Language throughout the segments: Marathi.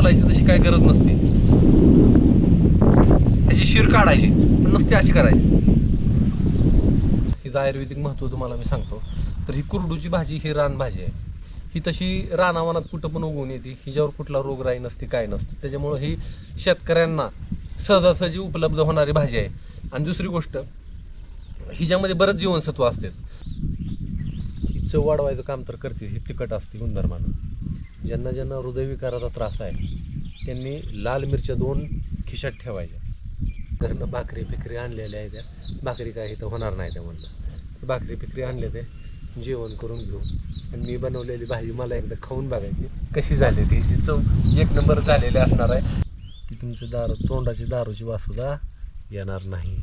बोलायची तशी काय गरज नसते. त्याची शिर काढायची पण नसते अशी करायची. हिचं आयुर्वेदिक महत्त्व तुम्हाला मी सांगतो. तर ही कुरडूची भाजी ही रान भाजी आहे. ही तशी रानावनात कुठं पण उगवून येते हिच्यावर कुठला रोगराई नसते काय नसते. त्याच्यामुळं ही शेतकऱ्यांना सहजासहजी उपलब्ध होणारी भाजी आहे. आणि दुसरी गोष्ट हिच्यामध्ये बरंच जीवनसत्व असते. चव वाढवायचं काम तर करते ही तिखट असते गुणधर्मानं ज्यांना ज्यांना हृदयविकाराचा त्रास आहे त्यांनी लाल मिरच्या दोन खिशात ठेवायच्या. घरनं भाकरी फिकरी आणलेल्या आहेत त्या. भाकरी काय इथं होणार नाही त्या म्हणलं. भाकरी फिकरी आणले ते जेवण करून घेऊ. आणि मी बनवलेली भाजी मला एकदा खाऊन बघायची. कशी झाली ती? चव एक नंबर झालेली असणार आहे. की तुमचं दारू तोंडाची दारूची वासुद्धा येणार नाही.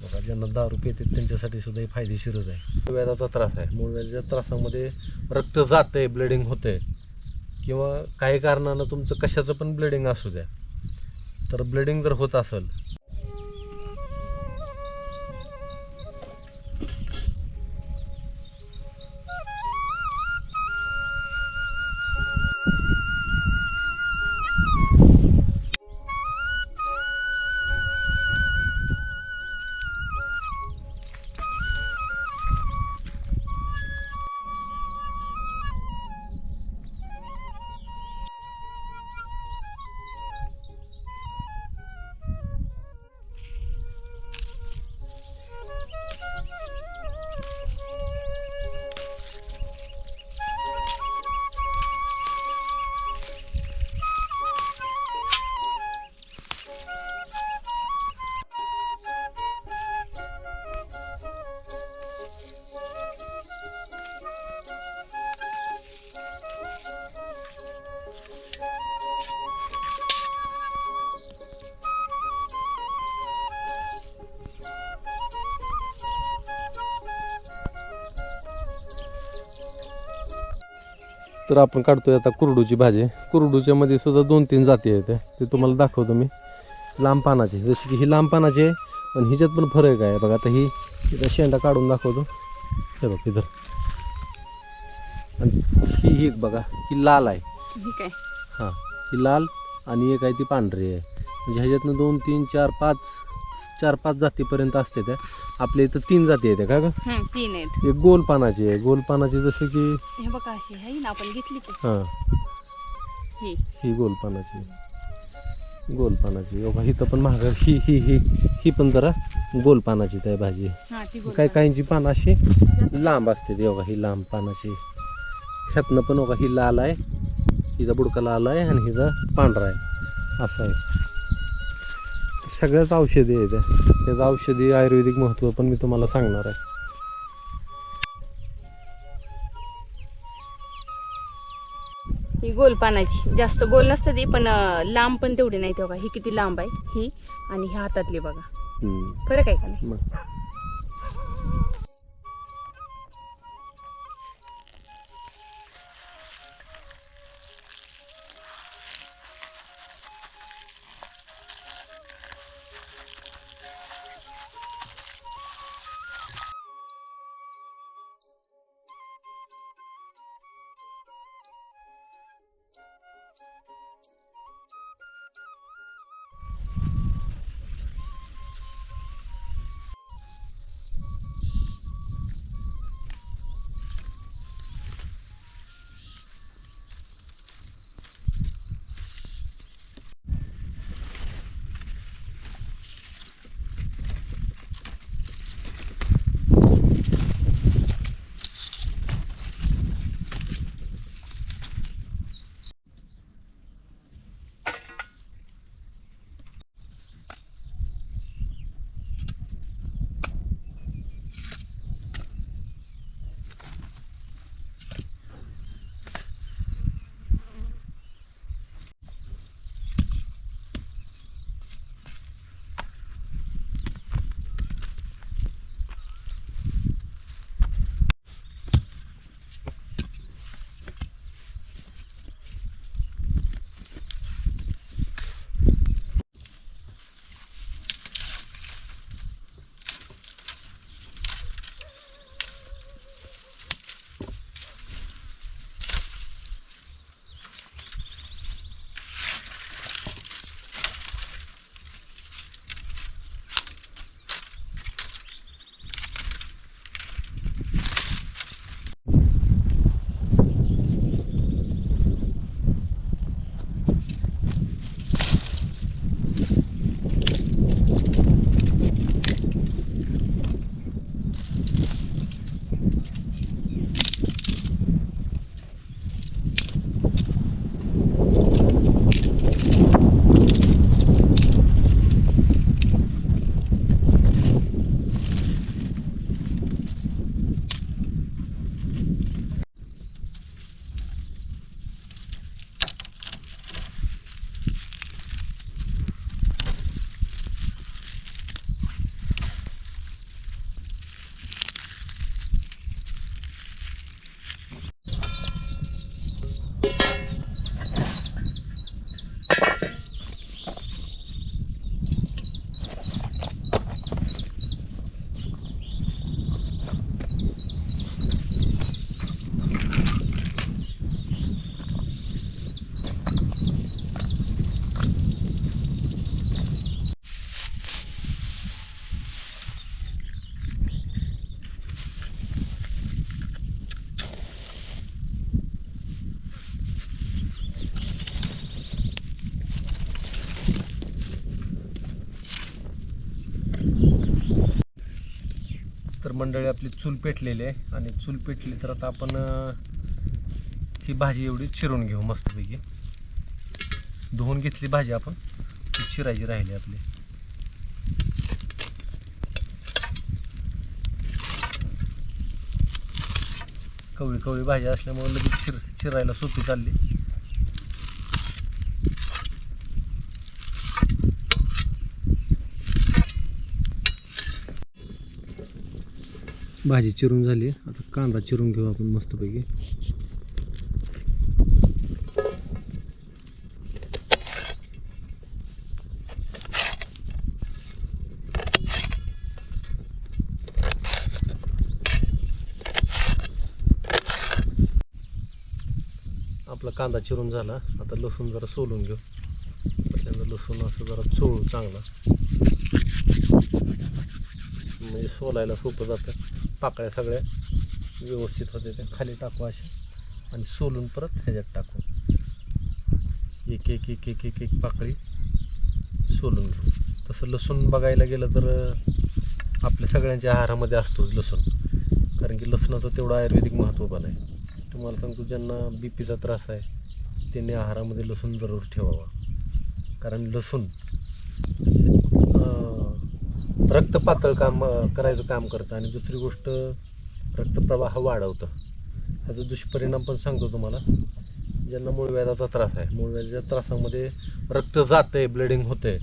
बघा ज्यांना दारू पितात त्यांच्यासाठी सुद्धा हे फायदेशीरच आहे. मूळव्याधाचा त्रास आहे. मूळव्याधाच्या त्रासामध्ये रक्त जातंय ब्लिडिंग होतंय. किंवा काही कारणानं तुमचं कशाचं पण ब्लिडिंग असू द्या. तर ब्लिडिंग जर होत असेल तर आपण काढतोय आता कुरडूची भाजी. कुरडूच्या मध्ये सुद्धा दोन तीन जाती आहेत. ते तुम्हाला दाखवतो मी. लांब पानाची. जशी की ही लांब पानाची आहे पण हिच्यात पण फरक आहे. बघा आता ही इथं शेंडा काढून दाखवतो. हे बघ इधर आणि ही ही एक बघा ही लाल आहे. हां ही लाल आणि एक आहे ती पांढरी आहे. म्हणजे ह्याच्यातनं दोन तीन चार पाच चार पाच जातीपर्यंत असते त्या. आपल्या इथं तीन जाती आहेत का? ग तीन आहेत. एक गोल पानाची आहे. गोल पानाची जसं की हे बघा अशी आहे ना आपण घेतली की हां. ही. ही गोल पानाची गोल पानाची इथं पण महाग ही ही ही ही पण जरा गोल पानाची आहे भाजी. हा ती गोल काही काहींची पानं अशी लांब असते ती बघा ही लांब पानाची ह्यातनं पण बघा ही लाल आहे. हिचा बुडका लाल आहे आणि हिचा पांढरा आहे. असं आहे. सगळ्याच औषधी आहे त्या त्याचं औषधी आयुर्वेदिक महत्त्व पण मी तुम्हाला सांगणार आहे. ही गोल पानाची. जास्त गोल नसतं ती पण लांब पण तेवढी नाही तेव्हा ही किती लांब आहे. ही आणि ही हातातली बघा. फरक आहे का नाही? मंडळी आपली चूल पेटलेली आहे. आणि चूल पेटली तर आता आपण ही भाजी एवढी चिरून घेऊ मस्तपैकी. धुवून घेतली भाजी आपण. ती चिरायची राहिली आपली. कवळी कवळी भाजी असल्यामुळे लगेच चिर चिरायला सोपी चालली. भाजी चिरून झाली. आता कांदा चिरून घेऊ आपण मस्तपैकी. आपला कांदा चिरून झाला. आता लसूण जरा सोलून घेऊ. पहिल्यांदा लसूण असं जरा चोळू चांगला. म्हणजे सोलायला सोपं जातं. पाकळ्या सगळ्या व्यवस्थित होते त्या. खाली टाकू असे आणि सोलून परत ह्याच्यात टाकू. एक एक एक एक एक एक पाकळी सोलून घेऊ. तसं लसूण बघायला गेलं तर आपल्या सगळ्यांच्या आहारामध्ये असतोच लसूण. कारण की लसणाचं तेवढं आयुर्वेदिक महत्त्व पण आहे. तुम्हाला सांगतो ज्यांना बी पीचा त्रास आहे त्यांनी आहारामध्ये लसूण जरूर ठेवावा. कारण लसूण रक्त पातळ काम करायचं काम करतं आणि दुसरी गोष्ट रक्तप्रवाह वाढवतं. ह्याचा दुष्परिणाम पण सांगतो तुम्हाला. ज्यांना मूळव्याधाचा त्रास आहे. मूळव्याधाच्या त्रासामध्ये रक्त जातंय ब्लिडिंग आहे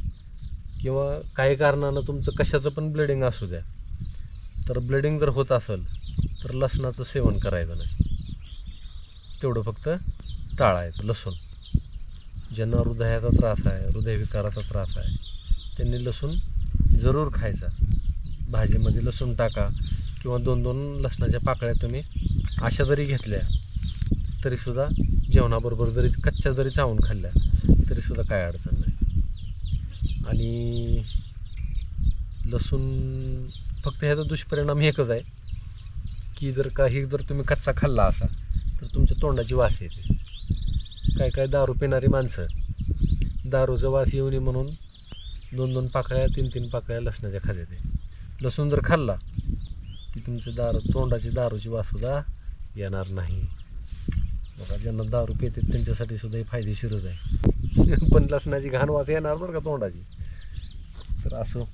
किंवा काही कारणानं तुमचं कशाचं पण ब्लिडिंग असू द्या. तर ब्लिडिंग जर होत असेल तर लसणाचं सेवन करायचं नाही. तेवढं फक्त टाळायचं लसूण. ज्यांना हृदयाचा त्रास आहे हृदयविकाराचा त्रास आहे त्यांनी लसूण जरूर खायचा. भाजीमध्ये लसूण टाका किंवा दोन दोन लसणाच्या पाकळ्या तुम्ही अशा जरी घेतल्या तरीसुद्धा जेवणाबरोबर जरी कच्च्या जरी चावून खाल्ल्या तरीसुद्धा काय अडचण नाही. आणि लसूण फक्त ह्याचा दुष्परिणाम एकच आहे की जर काही जर तुम्ही कच्चा खाल्ला असा तर तुमच्या तोंडाची वास येते. काय काय दारू पिणारी माणसं दारूचा वास येऊ नये म्हणून दोन दोन पाकळ्या तीन तीन पाकळ्या लसणाच्या खात्याते लसूण जर खाल्ला की तुमचे दारू तोंडाची दारूची वासुद्धा येणार नाही. बघा ज्यांना दारू पिते त्यांच्यासाठी सुद्धा हे फायदेशीरच आहे. पण लसणाची घाण वास येणार बरं का तोंडाची? तर असो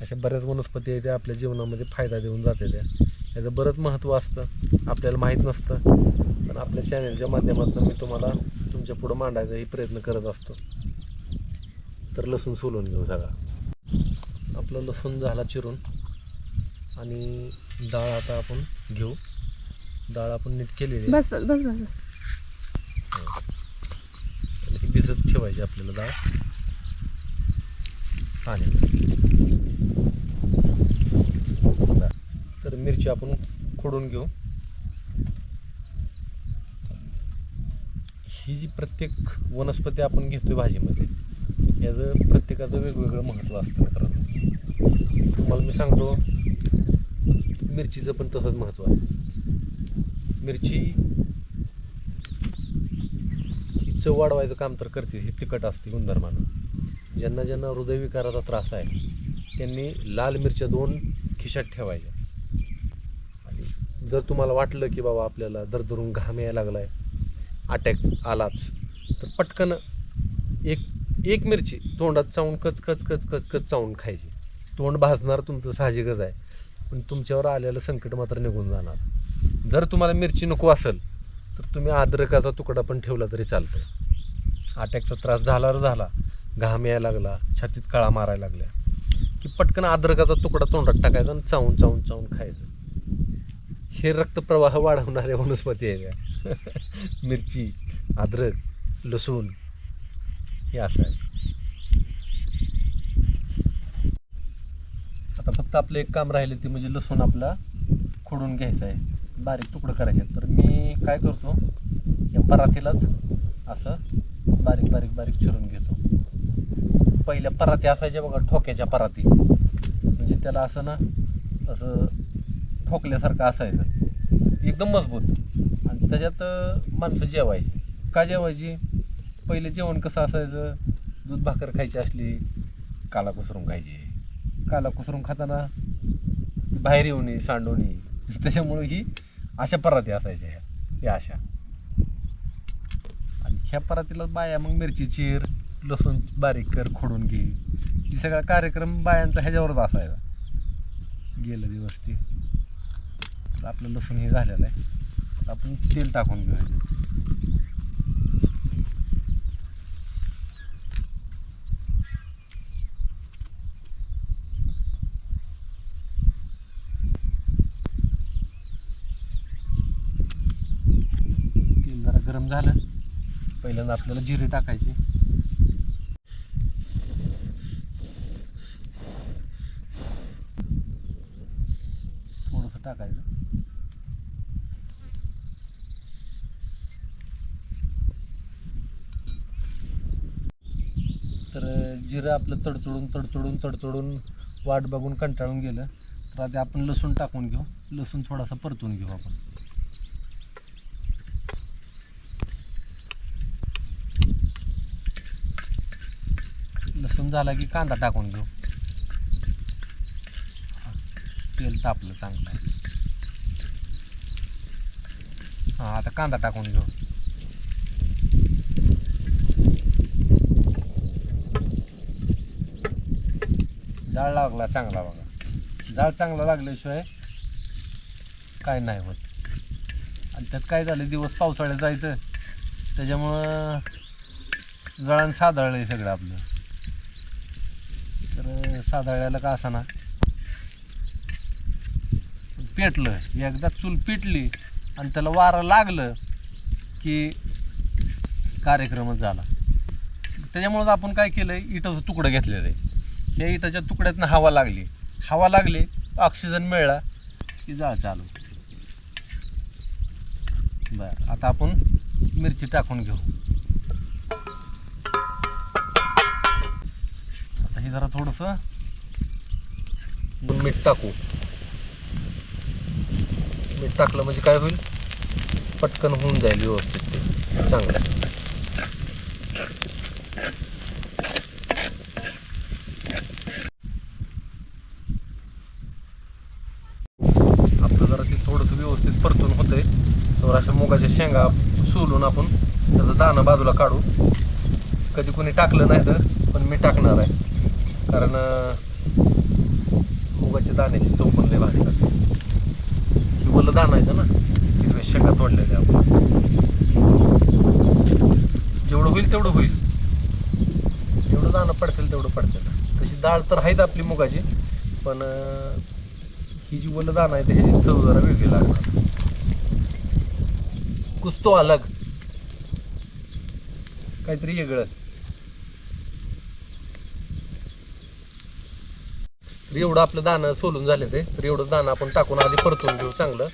अशा बऱ्याच वनस्पती आहेत त्या आपल्या जीवनामध्ये फायदा देऊन जाते त्या. याचं बरंच महत्त्व असतं आपल्याला माहीत नसतं. पण आपल्या चॅनलच्या माध्यमातून मी तुम्हाला तुमच्या पुढं मांडायचाही प्रयत्न करत असतो. तर लसूण सोलून घेऊ सगळा. आपलं लसूण झाला चिरून. आणि डाळ आता आपण घेऊ. डाळ आपण नीट केलेली. बस बस बस बस आणि भिजत ठेवायची आपल्याला डाळ. पाण्यामध्ये तर मिरची आपण खोडून घेऊ. ही जी प्रत्येक वनस्पती आपण घेतोय भाजीमध्ये याचं प्रत्येकाचं वेगवेगळं महत्त्व असतं मित्रांनो. तुम्हाला मी सांगतो मिरचीचं पण तसंच महत्त्व आहे. मिरची चव वाढवायचं काम तर करते ही तिखट असते गुणधर्मानं. ज्यांना ज्यांना हृदयविकाराचा त्रास आहे त्यांनी लाल मिरच्या दोन खिशात ठेवायच्या. आणि जर तुम्हाला वाटलं की बाबा आपल्याला दरदरून घाम यायला लागलाय अटॅक आलाच तर पटकन एक एक मिरची तोंडात चावून कच कच कच कच कच चावून खायची. तोंड भाजणार तुमचं साहजिकच आहे. पण तुमच्यावर आलेलं संकट मात्र निघून जाणार. जर तुम्हाला मिरची नको असेल तर तुम्ही अद्रकाचा तुकडा पण ठेवला तरी चालतंय. अटॅकचा त्रास झाला झाला. घाम यायला लागला छातीत कळा मारायला लागल्या. की पटकन अद्रकाचा तुकडा तोंडात टाकायचा आणि चावून चावून चावून खायचं. हे रक्तप्रवाह वाढवणाऱ्या वनस्पती आहे त्या मिरची अद्रक लसूण हे असं आहे. आता फक्त आपलं एक काम राहिले ते म्हणजे लसूण आपला खोडून घ्यायचं आहे. बारीक तुकडं करायचे तर मी काय करतो या परातीलाच असं बारीक बारीक बारीक चिरून घेतो. पहिल्या पराती असायच्या बघा ठोक्याच्या पराती. म्हणजे त्याला असं ना असं ठोकल्यासारखं असायचं. एकदम मजबूत. आणि त्याच्यात माणसं जेवायची. का जेवायची? पहिले जेवण कसं असायचं? दूध भाकर खायची असली काला कुसरून खायची. काला कुसरून खाताना बाहेर येऊन सांडवणी त्याच्यामुळे ही अशा पराती असायच्या ह्या या अशा. आणि ह्या परातीला बाया मग मिरची चीर लसूण बारीक कर खोडून घे. ही सगळा कार्यक्रम बायांचा ह्याच्यावरच असायचा. गेलं दिवस ते. तर आपलं लसूण हे झालेलं आहे. तर आपण तेल टाकून घेऊया. झालं. पहिल्यांदा आपल्याला जिरे टाकायचे. थोडंसं टाकायचं. तर जिरं आपलं तडतडून तडतडून तडतडून वाट बघून कंटाळून गेलं. तर आधी आपण लसूण टाकून घेऊ. लसूण थोडासा परतून घेऊ आपण. गरम झाला की कांदा टाकून घेऊ. तेल तापलं चांगलं. हां आता कांदा टाकून घेऊ. जाळ लागला चांगला बघा. जाळ चांगला लागल्याशिवाय काय नाही होत. आणि त्यात काय झालं दिवस पावसाळ्यात जायचं. त्याच्यामुळं जळण साधाळलं आहे सगळं आपलं. तर साधाळ्याला का असा ना पेटलं. एकदा चूल पेटली आणि त्याला वारं लागलं की कार्यक्रमच झाला. त्याच्यामुळं आपण काय केलं इटाचं तुकडं घेतलेलं आहे. या इटाच्या तुकड्यातनं हवा लागली. हवा लागली ऑक्सिजन मिळाला की जाळ चालू. बरं आता आपण मिरची टाकून घेऊ. जरा थोडस. मीठ टाकू. मीठ टाकलं म्हणजे काय होईल? पटकन होऊन जाईल व्यवस्थित ते. चांगलं. आपलं जरा ते थोडंसं व्यवस्थित परतून होतंय. तर अशा मुगाच्या शेंगा सोलून आपण त्याचं दाणं बाजूला काढू. कधी कोणी टाकलं नाही तर पण मी टाकणार आहे. कारण मुगाच्या दाण्याची चव पण लय भारी लागते. ही वलं दाणं आहे ना हिरव्या शेंगा तोडलेले आपण जेवढं होईल तेवढं होईल. जेवढं दाणं पडतील तेवढं पडतील. तशी डाळ तर आहेत आपली मुगाची पण ही जी वलं दाणं आहे त्याची चव जरा वेगळी लागणार. कुस्तो अलग. काहीतरी वेगळं. तर एवढं आपलं दाणं सोलून झाले ते. तर एवढं दाणं आपण टाकून आधी परतून घेऊ चांगलं.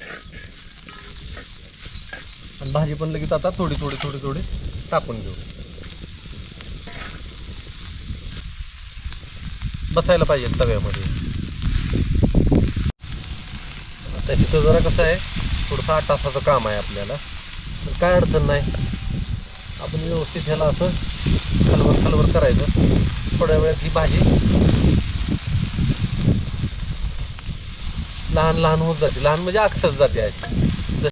आणि भाजी पण लगेच आता थोडी थोडी थोडी थोडी टाकून घेऊ. बसायला पाहिजे तव्यामध्ये. आता तिथं जरा कसं आहे थोडंसं आठ तासाचं काम आहे आपल्याला. तर काय अडचण नाही. आपण व्यवस्थित ह्याला असं खलवर खलवर करायचं. थोड्या वेळात ही भाजी लहान लहान होत जाते लहान म्हणजे आखतच जाते आहे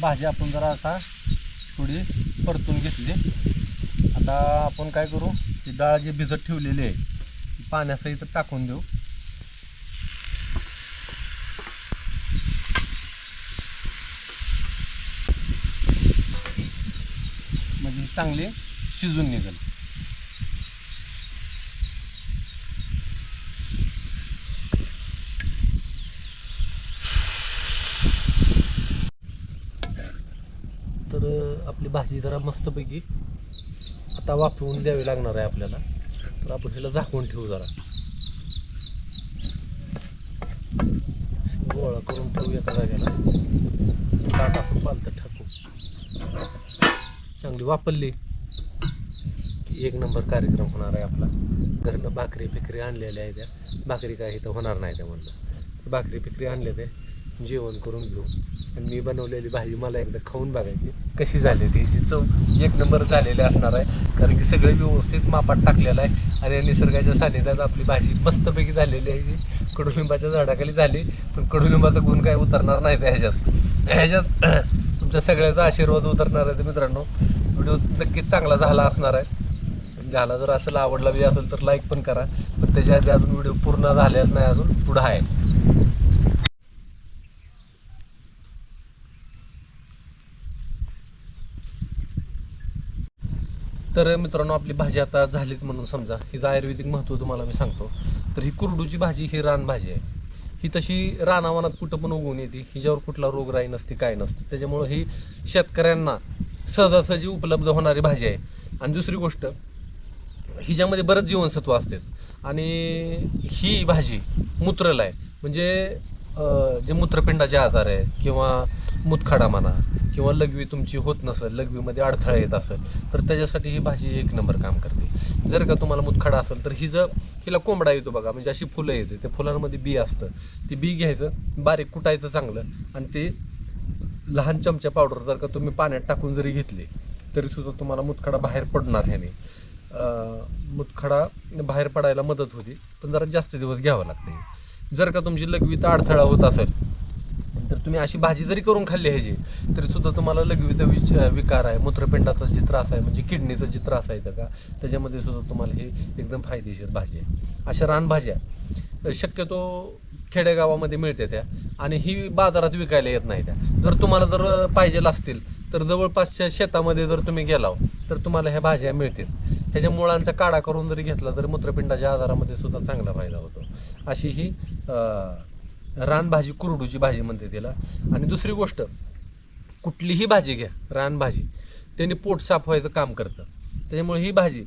भाजी आपण जरा आता थोडी परतून घेतली. आता आपण काय करू ती डाळ जी भिजत ठेवलेली आहे ती पाण्यासहित टाकून देऊ. म्हणजे चांगली शिजून निघेल तर अं, आपली जरा मस्तपैकी आता वाफवून द्यावी लागणार आहे आपल्याला. तर आपण हिला झाकून ठेवू जरा. गोळा करून ठेवू एका जागेला. ताट असं पालतं टाकू चांगली वापरली. की एक नंबर कार्यक्रम होणार आहे आपला. घरनं भाकरी फिकरी आणलेल्या आहे त्या. भाकरी काय इथं होणार नाही त्या म्हणलं. भाकरी फिकरी आणले ते जेवण करून घेऊ. आणि मी बनवलेली भाजी मला एकदा खाऊन बघायची. कशी झाली त्याची चव एक नंबर झालेली असणार आहे. कारण की सगळं व्यवस्थित मापात टाकलेलं आहे. आणि या निसर्गाच्या सानिध्यात आपली भाजी मस्तपैकी झालेली आहे जी कडुलिंबाच्या झाडाखाली झाली. पण कडुलिंबाचा गुण काय उतरणार नाही त्या ह्याच्यात. ह्याच्यात तुमच्या सगळ्याचा आशीर्वाद उतरणार आहे तर मित्रांनो. व्हिडिओ नक्कीच चांगला झाला असणार आहे. झाला जर असेल आवडला बी असेल तर लाईक पण करा. पण त्याच्या आधी अजून व्हिडिओ पूर्ण झालेला नाही अजून. पुढं आहे. तर मित्रांनो आपली भाजी आता झालीच म्हणून समजा. हिचं आयुर्वेदिक महत्त्व तुम्हाला मी सांगतो. तर ही कुरडूची भाजी ही रान भाजी आहे. ही तशी रानावनात कुठं पण उगवून येते. हिच्यावर कुठला रोगराई नसते काय नसते. त्याच्यामुळं ही शेतकऱ्यांना सहजासहजी उपलब्ध होणारी भाजी आहे. आणि दुसरी गोष्ट हिच्यामध्ये बरंच जीवनसत्व असतात आणि ही भाजी मूत्रला आहे. म्हणजे जे मूत्रपिंडाचे आजार आहे किंवा मुतखडा म्हणा किंवा लघवी तुमची होत नसेल लघवीमध्ये अडथळा येत असेल तर त्याच्यासाठी ही भाजी एक नंबर काम करते. जर का तुम्हाला मुतखडा असेल तर हिचं हिला कोंबडा येतो बघा म्हणजे अशी फुलं येते त्या फुलांमध्ये बी असतं. ती बी घ्यायचं बारीक कुटायचं चांगलं आणि ते लहान चमचा पावडर जर का तुम्ही पाण्यात टाकून जरी घेतली तरीसुद्धा तुम्हाला मुतखडा बाहेर पडणार ह्याने. मुतखडा बाहेर पडायला मदत होती पण जरा जास्त दिवस घ्यावं लागते. जर का तुमची लघवीत अडथळा होत असेल तर तुम्ही अशी भाजी जरी करून खाल्ली ह्याची तरी सुद्धा तुम्हाला लघवीचा विच विकार आहे. मूत्रपिंडाचा जे त्रास आहे म्हणजे किडनीचा जे त्रास आहे का त्याच्यामध्ये सुद्धा तुम्हाला हे एकदम फायदेशीर भाजी आहे. अशा रानभाज्या शक्यतो खेडेगावामध्ये मिळते त्या आणि ही बाजारात विकायला येत नाही त्या. जर तुम्हाला जर पाहिजेल असतील तर जवळपासच्या शेतामध्ये जर तुम्ही गेलाव तर तुम्हाला ह्या भाज्या मिळतील. ह्याच्या मुळांचा काढा करून जरी घेतला तर मूत्रपिंडाच्या आजारामध्ये सुद्धा चांगला फायदा होतो. अशी ही रानभाजी कुरडूची भाजी म्हणते तिला. आणि दुसरी गोष्ट कुठलीही भाजी घ्या रानभाजी त्याने पोट साफ व्हायचं काम करतं. त्याच्यामुळे ही भाजी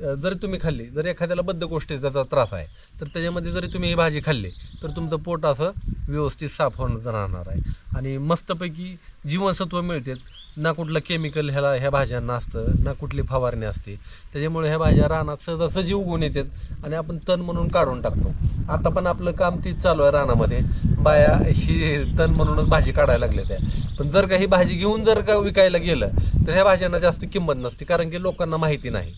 जरी तुम्ही खाल्ली जर एखाद्याला बद्ध गोष्टी त्याचा त्रास आहे तर त्याच्यामध्ये जरी तुम्ही ही भाजी खाल्ली तर तुमचं पोट असं व्यवस्थित साफ होणं राहणार आहे. आणि मस्तपैकी जीवनसत्व मिळते. ना कुठलं केमिकल ह्याला ह्या भाज्यांना असतं ना कुठली फवारणी असते. त्याच्यामुळे ह्या भाज्या रानात सहजासहजी उगवून येतात आणि आपण तण म्हणून काढून टाकतो. आता पण आपलं काम तीच चालू आहे रानामध्ये. बाया ही तण म्हणूनच भाजी काढायला लागल्या त्या. पण जर का ही भाजी घेऊन जर का विकायला गेलं तर ह्या भाज्यांना जास्त किंमत नसते कारण की लोकांना माहिती नाही.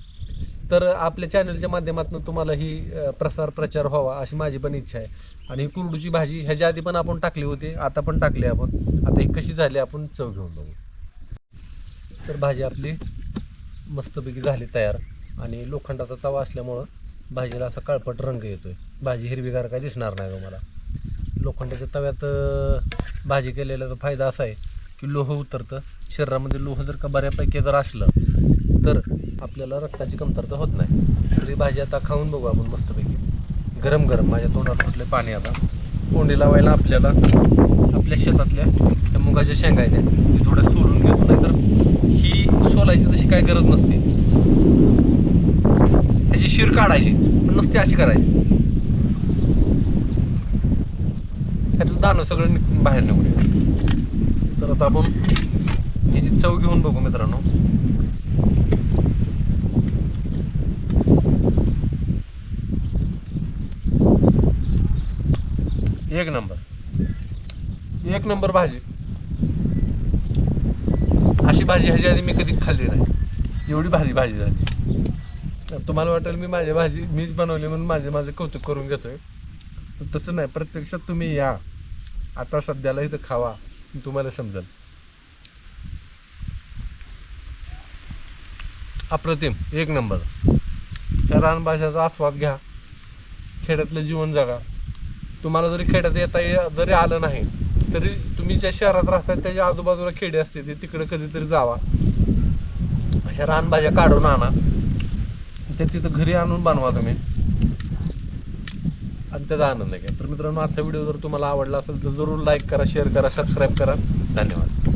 तर आपल्या चॅनलच्या माध्यमातून तुम्हाला ही प्रसार प्रचार व्हावा अशी माझी पण इच्छा आहे. आणि ही कुरडूची भाजी ह्याच्या आधी पण आपण टाकली होती आता पण टाकली आपण. आता ही कशी झाली आपण चव घेऊन बघू. तर भाजी आपली मस्तपैकी झाली तयार. आणि लोखंडाचा तवा असल्यामुळं भाजीला असा काळपट रंग येतोय. भाजी हिरवीगार काय दिसणार नाही तुम्हाला लोखंडाच्या तव्यात भाजी केलेल्याचा फायदा असा आहे की लोह उतरतं. शरीरामध्ये लोह जर का बऱ्यापैकी जर असलं तर आपल्याला रक्ताची कमतरता होत नाही. तर ही भाजी आता खाऊन बघू आपण मस्तपैकी. गरम गरम. माझ्या तोंडात उठले पाणी आता. तोंडी लावायला आपल्याला आपल्या शेतातल्या त्या मुगाच्या शेंगा आहेत ते थोड्या सोलून घेतो नाही तर ही सोलायची तशी काय गरज नसते. त्याची शिर काढायची. पण नसते अशी करायची. त्यातलं दाणं सगळं बाहेर निघून तर आता आपण याची चव घेऊन बघू मित्रांनो. एक नंबर. एक नंबर भाजी. अशी भाजी ह्याच्या आधी मी कधी खाल्ली नाही. एवढी भाजी भाजी झाली. तर तुम्हाला वाटेल मी माझी भाजी मीच बनवली म्हणून माझे माझे कौतुक करून घेतोय. तसं नाही प्रत्यक्षात तुम्ही या. आता सध्याला इथं खावा तुम्हाला समजेल. अप्रतिम एक नंबर. त्या रानभाज्याचा आस्वाद घ्या. खेड्यातलं जीवन जगा. तुम्हाला जरी खेड्यात येता ये- जरी आलं नाही तरी तुम्ही ज्या शहरात राहता त्याच्या आजूबाजूला खेडे असते ते तिकडे कधीतरी जावा. अशा रानभाज्या काढून आणा. ते तिथं घरी आणून बनवा तुम्ही. आणि त्याचा आनंद घ्या. तर मित्रांनो आजचा व्हिडिओ जर तुम्हाला आवडला असेल तर जरूर लाईक करा शेअर करा सबस्क्राईब करा. धन्यवाद.